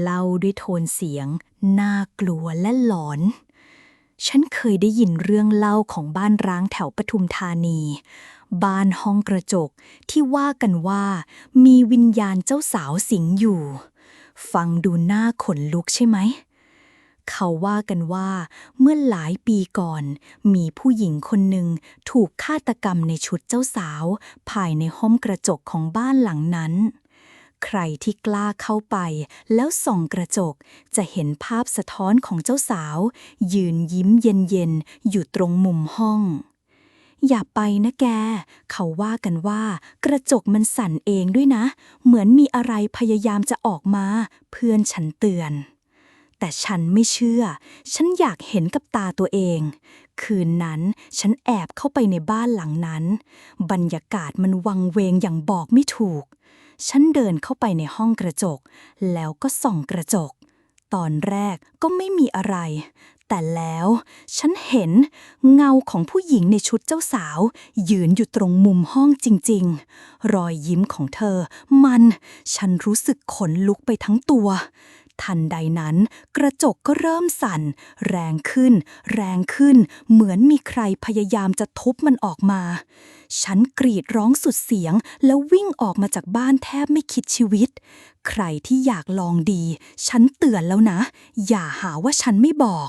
เล่าด้วยโทนเสียง น่ากลัวและหลอน ฉันเคยได้ยินเรื่องเล่าของบ้านร้างแถวปทุมธานี บ้านห้องกระจกที่ว่ากันว่า มีวิญญาณเจ้าสาวสิงอยู่ ฟังดูน่าขนลุกใช่ไหมเขาว่ากันว่าเมื่อหลายปีก่อน มีผู้หญิงคนหนึ่งถูกฆาตกรรมในชุดเจ้าสาว ภายในห้องกระจกของบ้านหลังนั้น ใครที่กล้าเข้าไป แล้วส่องกระจก จะเห็นภาพสะท้อนของเจ้าสาว ยืนยิ้มเย็นๆ อยู่ตรงมุมห้อง อย่าไปนะแก เขาว่ากันว่า กระจกมันสั่นเองด้วยนะ เหมือนมีอะไรพยายามจะออกมา เพื่อนฉันเตือนแต่ฉันไม่เชื่อ ฉันอยากเห็นกับตาตัวเอง คืนนั้น ฉันแอบเข้าไปในบ้านหลังนั้น บรรยากาศมันวังเวงอย่างบอกไม่ถูก ฉันเดินเข้าไปในห้องกระจก แล้วก็ส่องกระจก ตอนแรกก็ไม่มีอะไร แต่แล้วฉันเห็นเงาของผู้หญิงในชุดเจ้าสาว ยืนอยู่ตรงมุมห้องจริง ๆ รอยยิ้มของเธอ มัน ฉันรู้สึกขนลุกไปทั้งตัว ทันใดนั้น กระจกก็เริ่มสั่น แรงขึ้น แรงขึ้น เหมือนมีใครพยายามจะทุบมันออกมา ฉันกรีดร้องสุดเสียง แล้ววิ่งออกมาจากบ้านแทบไม่คิดชีวิต ใครที่อยากลองดี ฉันเตือนแล้วนะ อย่าหาว่าฉันไม่บอก